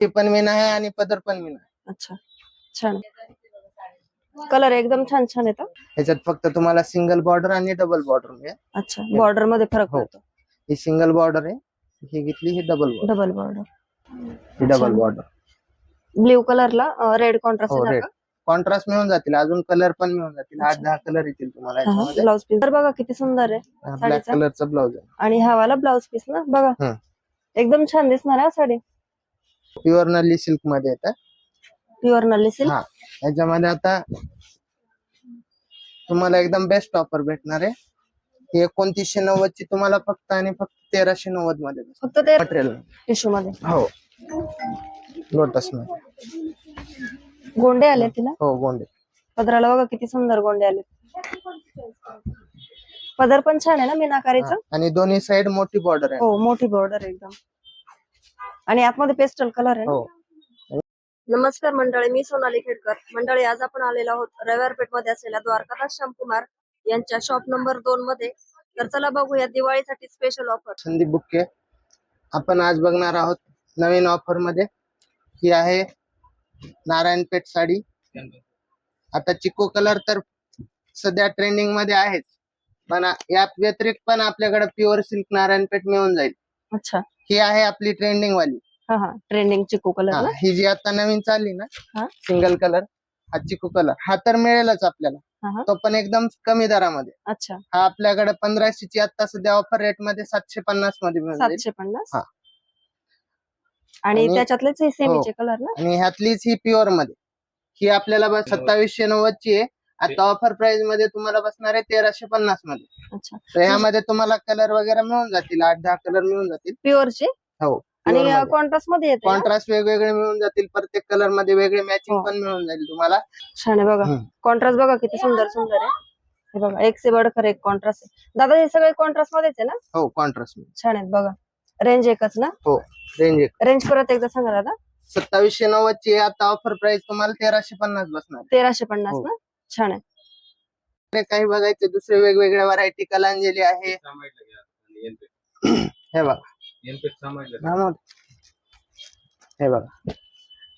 ते पण मीन आहे आणि पदर पण मीन आहे अच्छा छान. कलर एकदम छान छान येतं. ह्याच्यात फक्त तुम्हाला सिंगल बॉर्डर आणि डबल बॉर्डर मिळेल. अच्छा बॉर्डरमध्ये फरक हो. पडतो. ही सिंगल बॉर्डर आहे. ही घेतली ही डबल बॉर्डर डबल बॉर्डर ही डबल. बॉर्डर ब्ल्यू कलरला रेड कॉन्ट्रास्ट हो, कॉन्ट्रास्ट मिळून जातील. अजून कलर पण मिळून जातील. आठ अच्छा. दहा कलर येतील तुम्हाला ब्लाउज पीस तर बघा किती सुंदर आहे. ब्लॅक साडीचा? कलरचा ब्लाउज आहे. आणि हा वाला ब्लाउज पीस ना बघा. एकदम छान दिसणार आहे हा साडी. प्युअर नल्ली सिल्कमध्ये येतात प्युअर नल्ली सिल्क हा. याच्यामध्ये आता तुम्हाला एकदम बेस्ट ऑफर भेटणार आहे. एकोणतीसशे नव्वद ची तुम्हाला फक्त आणि फक्त तेराशे नव्वदमध्ये फक्त ते मटेरियल टिश्यू मध्ये हो. लोटसमध्ये. गोंडे आले तिला? हो गोंडे. पदराला बघा किती सुंदर गोंडे आले पदर पण छान आहे ना मीनाकारीचं. आणि दोन्ही साइड मोठी बॉर्डर आहे. हो मोठी बॉर्डर एकदम. आणि आतमध्ये पेस्टल कलर आहे ना? हो. नमस्कार मंडळी मी सोनाली खेडकर. मंडळी आज आपण आलेलो आहोत रविवारपेठमध्ये असलेल्या द्वारकादास श्यामकुमार यांच्या शॉप नंबर दोन मध्ये. तर चला बघूया दिवाळीसाठी स्पेशल ऑफर संदीप बुक्के. आपण आज बघणार आहोत नवीन ऑफरमध्ये ही आहे नारायणपेठ साडी. आता चिको कलर तर सध्या ट्रेंडिंगमध्ये आहेच. पण या व्यतिरिक्त पण आपल्याकडे प्युअर सिल्क नारायणपेठ मिळून जाईल. अच्छा. ही आहे आपली ट्रेंडिंग वाली. हा हा. ट्रेंडिंग चिकू कलर हा, ना? ही जी आता नवीन चालली ना हा. सिंगल कलर हा चिकू कलर हा तर मिळेलच आपल्याला. हा, हा. तो पण एकदम कमी दरामध्ये. अच्छा. हा आपल्याकडे पंधराशे ची आता सध्या ऑफर रेटमध्ये सातशे पन्नासमध्ये मिळून जाईल. सातशे पन्नास? हा. आणि आणि- त्याच्यातलेच हे सेमीचे कलर ना? आणि ह्यातलीच ही प्युअरमध्ये. ही आपल्याला सत्तावीसशे नव्वद ची आहे. आता ऑफर प्राइसमध्ये तुम्हाला बसणार आहे तेराशे पन्नासमध्ये. अच्छा. तर ह्यामध्ये तुम्हाला कलर वगैरे मिळून जातील आठ दहा कलर मिळून जातील. प्युअरचे? हो आणि कॉन्ट्रास्टमध्ये. येते ना? कॉन्ट्रास्ट वेगवेगळे मिळून जातील प्रत्येक कलरमध्ये वेगळे मॅचिंग हो. पण मिळून जाईल तुम्हाला. छान आहे बघा. हम्म. कॉन्ट्रास्ट बघा किती सुंदर सुंदर आहे. हे बघा एक से बडकर एक कॉन्ट्रास्ट दादा हे सगळे कॉन्ट्रास्ट मध्येच आहे ना? हो कॉन्ट्रास्ट छान आहेत बघा. रेंज एकच ना? हो रेंज रेंज परत एकदा सांगा दादा. सत्तावीसशे नव्वद ची. आता ऑफर प्राइस तुम्हाला तेराशे पन्नास बसणार तेराशे पन्नास हो. ना? छान आहे. काही बघायचे दुसरे वेगवेगळ्या व्हरायटी कलांजली आहे. हे बघा. हा. हे बघा.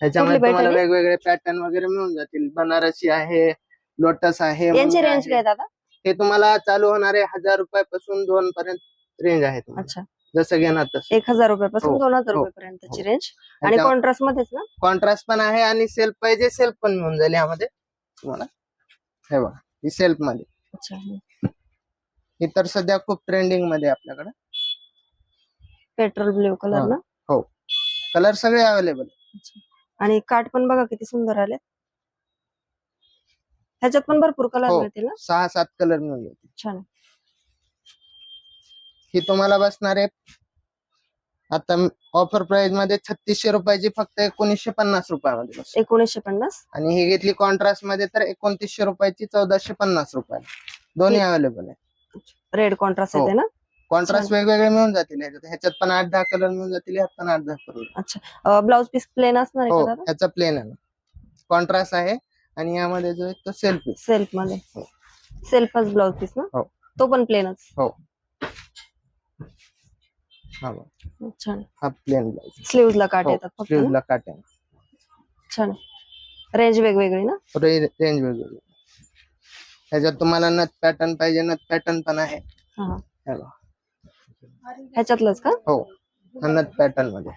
ह्याच्यामध्ये तुम्हाला? वेगवेगळे पॅटर्न वगैरे मिळून जातील. बनारसी आहे लोटस आहे यांची मुंगा रेंज आहे. काय दादा हे तुम्हाला चालू होणारे हजार रुपयापासून दोन पर्यंत रेंज आहे अच्छा. जसं घेणार तसं. एक हजार रुपयापासून हो, दोन हजार हो, रुपये पर्यंतची रेंज आणि ह्याच्या- कॉन्ट्रास्ट मध्येच ना? कॉन्ट्रास्ट पण आहे आणि सेल्फ पाहिजे सेल्फ पण मिळून जाईल यामध्ये. तुम्हाला. हे बघा ही सेल्फमध्ये. ही तर सध्या खूप ट्रेंडिंगमध्ये आपल्याकडे. पेट्रोल ब्ल्यू कलर हा. ना? कलर सगळे अवेलेबल आणि काठ पण बघा किती सुंदर आले ह्याच्यात पण भरपूर कलर हो. मिळतील ना? सहा सात कलर मिळून जातील छान. ही तुम्हाला बसणार आहे आता ऑफर प्राइसमध्ये छत्तीसशे रुपयाची फक्त एकोणीसशे पन्नास रुपयामध्ये एकोणीसशे पन्नास? आणि ही घेतली कॉन्ट्रास्टमध्ये तर एकोणतीसशे रुपयाची चौदाशे पन्नास रुपये दोन्ही अवेलेबल आहे. रेड कॉन्ट्रास्ट हो. येते ना? कॉन्ट्रास्ट. वेगवेगळे मिळून जातील. ह्याच्यात ह्याच्यात पण आठ दहा कलर मिळून जातील ह्यात पण आठ दहा कलर अच्छा. ब्लाउज पीस प्लेन असणार आहे हो का दादा? ह्याचा प्लेन आहे. कॉन्ट्रास्ट आहे. आणि यामध्ये जो आहे तो सेल्फ सेल्फमध्ये. हो. सेल्फच ब्लाउज पीस ना? हो. तो पण प्लेनच हो. हा बघ. छान हा प्लेन ब्लाउज स्लीव्ह ला काट हो, येतात फक्त ना? स्लीव्हला काटे छान रेंज वेगवेगळी ना रेंज वेगवेगळी ह्याच्यात तुम्हाला नथ पॅटर्न पाहिजे नथ पॅटर्न पण आहे हा हा. हे बघा. ह्याच्यातलंच का हो हा नथ पॅटर्नमध्ये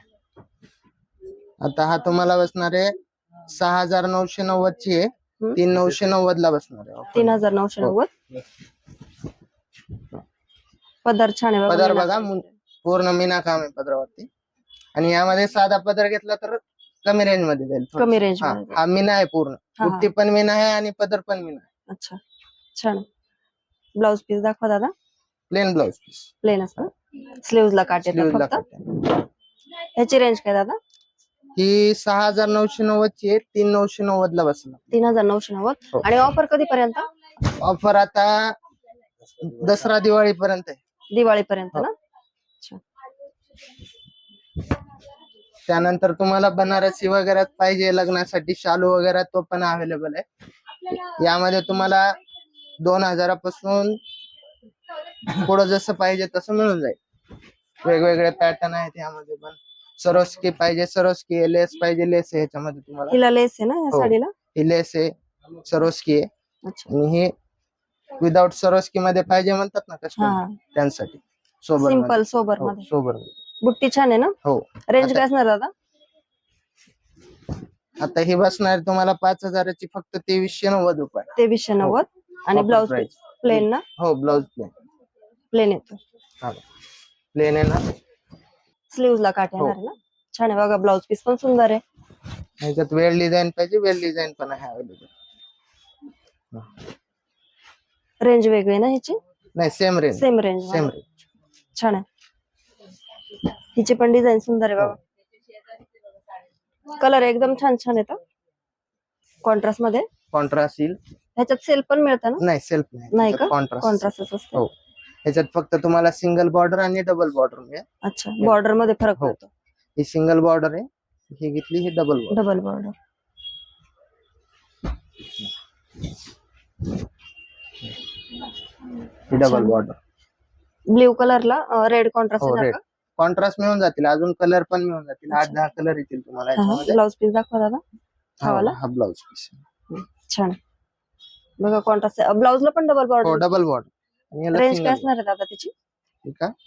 आता हा तुम्हाला बसणार आहे सहा हजार नऊशे नव्वद ची आहे हम्म. तीन नऊशे नव्वद ला बसणार आहे. तीन हजार नऊशे हो. नव्वद पदर छान आहे पदर बघा. मुं- पूर्ण मीना काम आहे पदरावरती. आणि यामध्ये साधा पदर घेतला तर कमी रेंजमध्ये जाईल थोडं. कमी रेंज हा मध्ये. हा मीना आहे पूर्ण. हा, हा. बुट्टी पण मीना आहे आणि पदर पण मीना आहे. अच्छा छान. ब्लाउज पीस दाखवा दादा. प्लेन ब्लाउज पीस प्लेन असतं स्लीव्ह ला काट येतात स्लीव्हला फक्त. ह्याची रेंज काय दादा? ही सहा हजार नऊशे नव्वद ची आहे. तीन नऊशे नव्वद ला बसणार. तीन हजार नऊशे नव्वद. हो. आणि ऑफर कधीपर्यंत? ऑफर आता दसरा दिवाळी पर्यंत आहे. दिवाळीपर्यंत हो. ना. त्यानंतर तुम्हाला बनारसी वगैरे पाहिजे लग्नासाठी शालू वगैरे तो पण अवेलेबल आहे. यामध्ये तुम्हाला दोन हजारापासून पुढं जसं पाहिजे तसं मिळून जाईल. वेगवेगळे पॅटर्न आहेत यामध्ये पण. सरोस्की पाहिजे सरोस्की लेस पाहिजे लेस आहे ह्याच्यामध्ये तुम्हाला. हिला लेस आहे ना या हो. साडीला? ही लेस आहे सरोस्की आहे. अच्छा. आणि हे विदाउट सरोस्की मध्ये पाहिजे म्हणतात ना हा. कस्टमर त्यांसाठी सोबर सोबरमध्ये सोबर बुट्टी छान आहे ना? हो. रेंज काय असणार दादा? आता ही बसणार तुम्हाला पाच हजाराची फक्त तेवीसशे नव्वद रुपये. तेवीसशे नव्वद. आणि Offer price. प्लेन ना? हो ब्लाउज प्लेन प्लेन येतो. प्लेन आहे ना? स्लीव्ह ला काट हो. येणार आहे ना? छान आहे बघा ब्लाउज पीस पण सुंदर आहे. ह्याच्यात वेळ डिझाईन पाहिजे वेळ डिझाईन पण आहे अवेलेबल रेंज वेगळी ना ह्याची? नाही same range same range same range छान आहे. हिची पण डिझाईन सुंदर आहे बघा कलर एकदम छान छान येतं. कॉन्ट्रास्टमध्ये. कॉन्ट्रास्ट येईल. ह्याच्यात सेल पण मिळतं ना? नाही सेल्फ नाही का? कॉन्ट्रास्ट असते. हो. ह्याच्यात फक्त तुम्हाला सिंगल बॉर्डर आणि डबल बॉर्डर मिळेल अच्छा बॉर्डरमध्ये फरक हो. पडतो. ही सिंगल बॉर्डर आहे. ही घेतली ही डबल बॉर्डर डबल बॉर्डर ही डबल. बॉर्डर ब्ल्यू कलरला रेड कॉन्ट्रास्ट हो कॉन्ट्रास्ट मिळून जातील अजून कलर पण मिळून जातील. आठ दहा कलर येतील तुम्हाला याच्यामध्ये. ब्लाउज पीस दाखवा दादा. हा वाला? हा ब्लाउज पीस छान. बघा कॉन्ट्रास्ट ब्लाउजला पण डबल हो बॉर्डर डबल बॉर्डर आणि याला रेंज काय सिंगल असणार आहे दादा त्याची? ठीक आहे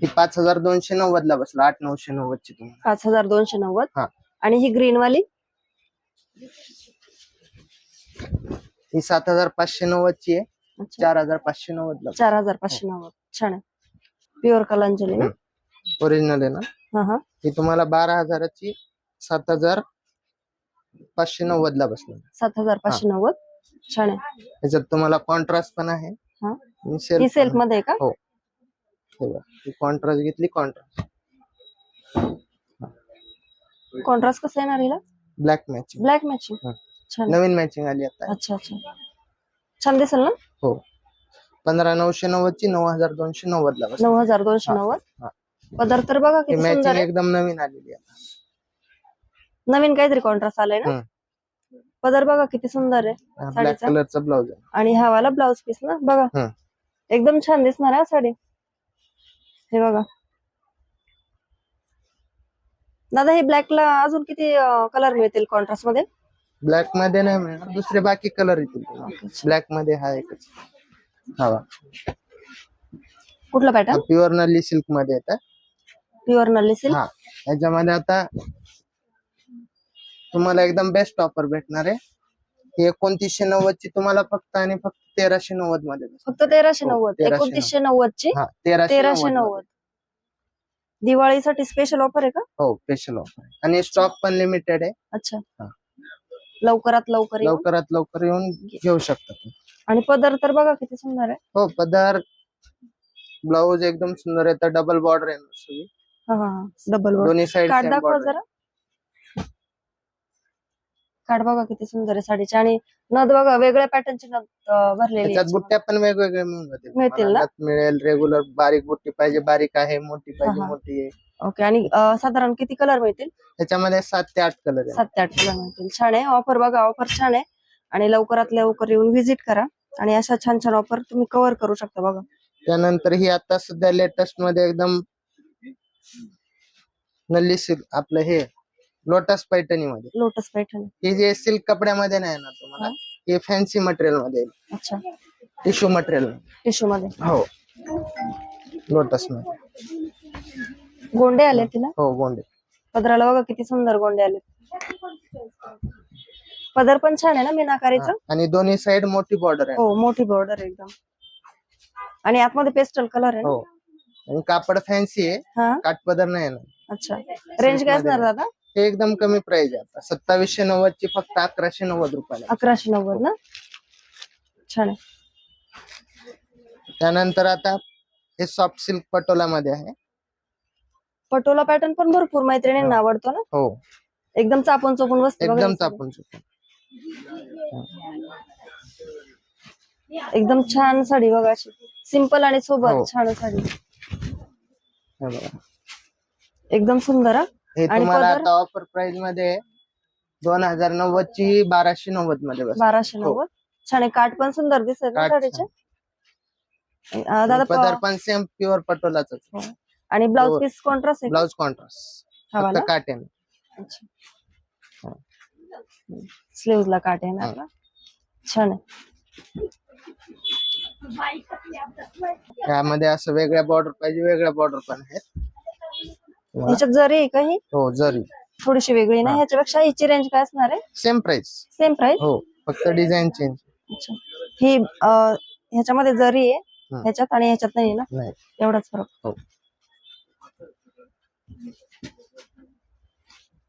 ही पाच हजार दोनशे नव्वद ला बसला. आठ नऊशे नव्वद ची तुम्हाला. पाच हजार दोनशे नव्वद. हा. आणि ही ग्रीन वाली? ही सात हजार पाचशे नव्वद ची आहे. अच्छा. चार हजार पाचशे नव्वद ला चार हजार पाचशे नव्वद. छान आहे. प्युअर कलांजली ना? ओरिजिनल आहे ना? हा हा. ही तुम्हाला बारा हजाराची सात हजार पाचशे नव्वद ला बसणार. सात हजार पाचशे नव्वद. छान आहे. त्याच्यात तुम्हाला कॉन्ट्रास्ट पण आहे. हा. आणि ही सेल्फ पण मध्ये आहे का. हे. कॉन्ट्रास्ट घेतली कॉन्ट्रास्ट कॉन्ट्रास्ट कसं येणार हिला? ब्लॅक मॅचिंग ब्लॅक मॅचिंग हा. छान नवीन मॅचिंग आली आता. अच्छा अच्छा. छान दिसेल ना? हो. पंधरा नऊशे नव्वद ची नऊ हजार दोनशे नव्वद ला नऊ हजार दोनशे. नव्वद? हा. पदर तर बघा ही किती सुंदर मॅचिंग आहे. एकदम नवीन आलेली आहे. नवीन काहीतरी कॉन्ट्रास्ट आलाय ना? पदर बघा किती सुंदर आहे ब्लॅक साडीचा? कलरचा ब्लाउज आहे. आणि हा वाला ब्लाउज पीस ना? बघा. एकदम छान दिसणार आहे हा साडी. हे बघा. दादा हे ब्लॅकला अजून किती कलर मिळतील कॉन्ट्रास्टमध्ये? ब्लॅकमध्ये नाही मिळणार दुसरे बाकी कलर येतील. ब्लॅकमध्ये हा एकच. हवा कुठला पॅटर्न प्युअर नल्ली सिल्कमध्ये येतात प्युअर नल्ली सिल्क हा. याच्यामध्ये आता तुम्हाला एकदम बेस्ट ऑफर भेटणार आहे. ही एकोणतीसशे नव्वद ची तुम्हाला फक्त आणि फक्त तेराशे नव्वदमध्ये बसेल. फक्त तेराशे हो, नव्वद 1390. एकोणतीसशे नव्वद ची हा तेराशे तेराशे 90 नव्वद. दिवाळीसाठी स्पेशल ऑफर आहे का? हो स्पेशल ऑफर आणि स्टॉक पण लिमिटेड आहे. अच्छा. हा. लवकरात लवकर लवकरात लवकर येऊन घेऊ शकता तुम्ही. आणि पदर तर बघा किती सुंदर आहे हो पदार ब्लाऊज एकदम सुंदर आहे तर डबल बॉर्डर आहे नुसती. हा हा डबल दोन्ही साइड कार्ड दाखवा जरा कार्ड बघा किती सुंदर आहे साडीचे आणि नथ बघा वेगळ्या पॅटर्नची अं, भरलेली आहे बुट्ट्या पण वेगवेगळ्या मिळून जातील मिळतील तुम्हाला. ना? नथ मिळेल रेग्युलर बारीक बुट्टी पाहिजे बारीक आहे मोठी पाहिजे हा. मोठी आहे ओके आणि अं, साधारण किती कलर मिळतील? त्याच्यामध्ये सात ते आठ कलर सात ते आठ कलर मिळतील. छान आहे ऑफर बघा ऑफर छान आहे. आणि लवकरात लवकर येऊन व्हिजिट करा. आणि अशा छान छान ऑफर तुम्ही कव्हर करू शकता बघा. त्यानंतर ही आता सध्या लेटेस्टमध्ये एकदम नल्ली सिल्क आपलं हे लोटस पैठणी मध्ये. लोटस पॅटर्न हे जे सिल्क कपड्यामध्ये नाही येणार तुम्हाला हे? फॅन्सी मटेरियलमध्ये अच्छा. टिश्यू मटेरियल टिश्यू मध्ये. हो. लोटसमध्ये. गोंडे आले तिला? हो गोंडे. पदराला बघा किती सुंदर गोंडे आले. पदर पण छान आहे ना मीनाकारीचं. आणि दोन्ही साइड मोठी बॉर्डर आहे. हो मोठी बॉर्डर एकदम. आणि आतमध्ये पेस्टल कलर आहे ना? हो. आणि कापड फॅन्सी आहे. हा. काठपदर नाही येणार. अच्छा. रेंज काय असणार दादा? हे एकदम कमी प्राइस आहे. आता सत्तावीसशे नव्वद ची फक्त अकराशे नव्वद रुपयाला. अकराशे नव्वद ना? छान आहे. त्यानंतर आता हे सॉफ्ट सिल्क पटोला मध्ये आहे. पटोला पॅटर्न पण भरपूर मैत्रिणींना आवडतो ना? हो. एकदम चापून चोपून बसते बघा एकदम ही. चापून चुकून एकदम छान साडी बघा अशी. सिंपल आणि हो. सोबत छान साडी. हे बघा. एकदम सुंदर हा? हे आणि तुम्हाला पदर? आता ऑफर प्राइसमध्ये दोन हजार नव्वद ची बाराशे नव्वदमध्ये बस बाराशे हो. नव्वद. छान आहे. काठ पण सुंदर दिसत ना काठ साडीचे? अं, दादा पदर प- पण सेम प्युअर पटोलाच हो. आणि ब्लाऊज हो. पीस कॉन्ट्रास्ट आहे? ब्लाउज कॉन्ट्रास्ट फक्त काटेन स्लीव्ह ला काट येणार ना छान आहे. त्यामध्ये असं वेगळ्या बॉर्डर पाहिजे वेगळ्या बॉर्डर पण आहेत. ह्याच्यात जरी आहे का ही? हो जरी. थोडीशी वेगळी ना. ह्याच्यापेक्षा हिची रेंज काय असणार आहे? सेम प्राइस सेम प्राइस हो फक्त डिझाईन चेंज ही ह्याच्यामध्ये जरी आहे. ह्याच्यात आणि ह्याच्यात नाही ना? एवढाच फरक. हो.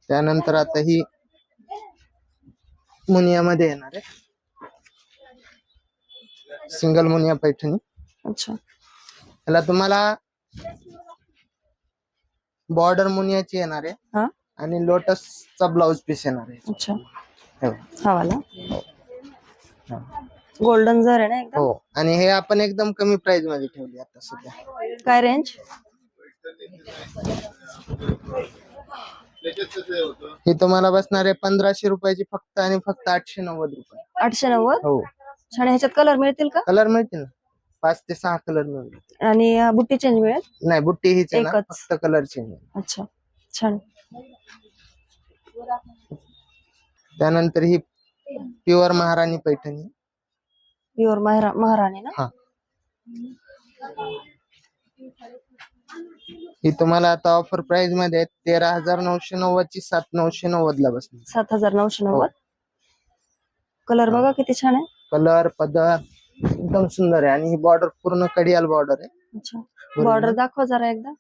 त्यानंतर आता ही मुनियामध्ये येणार आहे. सिंगल मुनिया पैठणी. अच्छा. त्याला तुम्हाला बॉर्डर मुनियाची येणार आहे हा? आणि लोटसचा ब्लाउज पीस येणार आहे. अच्छा. हो. हा. वाला. गोल्डन जर आहे ना हो. आणि हे आपण एकदम कमी प्राइसमध्ये ठेवली आता सध्या. काय रेंज ही तुम्हाला बसणार आहे पंधराशे रुपयाची फक्त आणि फक्त आठशे नव्वद रुपये. आठशे नव्वद? हो. छान ह्याच्यात कलर मिळतील का? कलर मिळतील ना? पाच ते सहा कलर मिळतील. आणि अं, बुट्टी चेंज मिळेल? नाही बुट्टी हीच आहे ना एकच. फक्त कलर चेंज अच्छा छान. त्यानंतर ही प्युअर महाराणी पैठणी. प्युअर महारा महाराणी ना? हा. ही तुम्हाला आता ऑफर प्राइसमध्ये तेरा हजार नऊशे नव्वद ची सात नऊशे नव्वद ला बसणार सात हजार नऊशे. नव्वद. कलर बघा किती छान आहे. कलर पदर एकदम सुंदर आहे. आणि ही बॉर्डर पूर्ण कडियाल बॉर्डर आहे. अच्छा. बॉर्डर दाखवा जरा एकदा.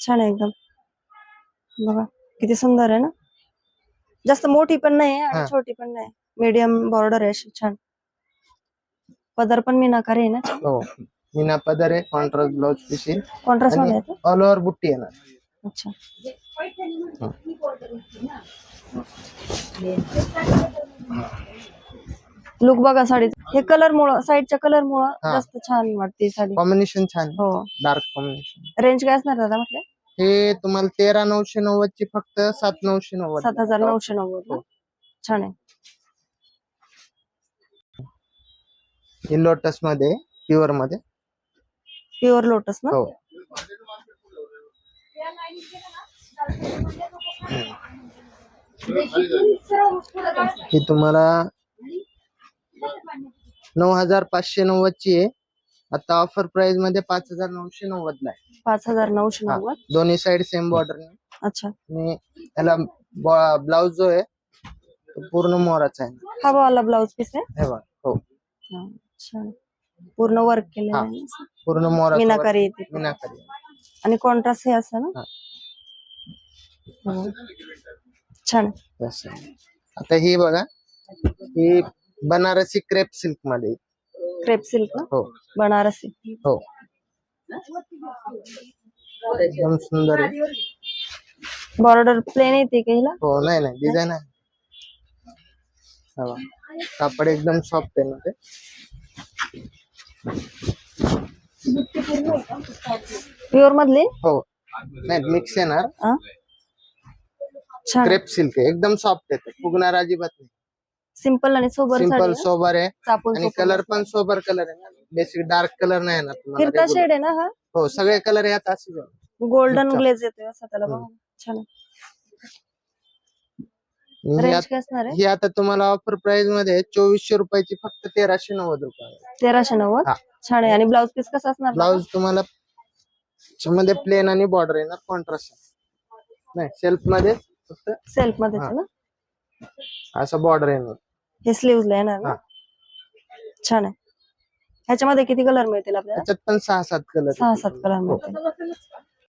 छान आहे एकदम. बघा किती सुंदर आहे ना? जास्त मोठी पण नाही आणि हा. छोटी पण नाही. मीडियम बॉर्डर आहे अशी छान. पदर पण मीनाकारी आहे ना? हो. मीना पदर आहे कॉन्ट्रास्ट ब्लाउज पीस येईल कॉन्ट्रास्टमध्ये आणि आहे? ऑल ओव्हर बुट्टी येणार अच्छा लुक बघा साडी हे कलर मुळे साईडच्या कलर मुळे हा. जास्त छान वाटते ही साडी कॉम्बिनेशन छान हो डार्क कॉम्बिनेशन रेंज काय असणार दादा म्हटलं हे तुम्हाला तेरा नऊशे नव्वद ची फक्त सात नऊशे नव्वद सात हजार नऊशे नव्वद ना? छान आहे हे लोटसमध्ये प्युअरमध्ये प्युअर लोटस ना? हो. ही तुम्हाला नऊ हजार पाचशे नव्वद ची आहे. आता ऑफर प्राइसमध्ये पाच हजार नऊशे नव्वद ला आहे. पाच हजार नऊशे हा. नव्वद दोन्ही साइड सेम बॉर्डर अच्छा. आणि त्याला ब्लाउज जो आहे तो पूर्ण मोराचा आहे. हा वाला ब्लाउज पीस आहे. हे बघ हो. छान पूर्ण वर्क केलेलं हा. ना. पूर्ण मोराचा मीनाकारी येते मीनाकारी आणि कॉन्ट्रास्ट हे असं ना हा. हो. छान. असं. आता ही बघा ही बनारसी क्रेप सिल्कमध्ये. क्रेप सिल्क ना हो बनारसी हो एकदम सुंदर आहे बॉर्डर प्लेन येते का हिला हो नाही नाही डिझाईन आहे हा बघा. कापड एकदम सॉफ्ट आहे ना ते प्युअर मधली? हो. नाही मिक्स येणार. हा? छान. क्रेप सिल्क आहे. एकदम सॉफ्ट आहे ते. फुगणार अजिबात नाही. सिंपल आणि सोबर साडी सिंपल सोबर आहे. चापून आणि कलर पण सोबर कलर आहे ना. बेसिक डार्क कलर नाही येणार तुम्हाला फिरता regular. शेड आहे ना हा? हो सगळे कलर यात असे. गोल्डन. ग्लेज येतोय असं त्याला बघा. छान आहे. ही रेंज आत- काय असणार आहे? आता तुम्हाला ऑफर प्राइसमध्ये चोवीसशे रुपयाची फक्त तेराशे नव्वद रुपये तेराशे नव्वद? हा. छान आहे. आणि ब्लाउज पीस कसं असणार दादा? ब्लाउज तुम्हाला मध्ये प्लेन आणि बॉर्डर येणार कॉन्ट्रास्ट नाही सेल्फमध्ये फक्त सेल्फ हा. आहे ना? असं बॉर्डर येणार हे स्लीव्ह ला येणार ना? हा. छान आहे. ह्याच्यामध्ये किती कलर मिळतील आपल्याला? त्याच्यात पण सहा सात कलर सहा सात कलर मिळतील.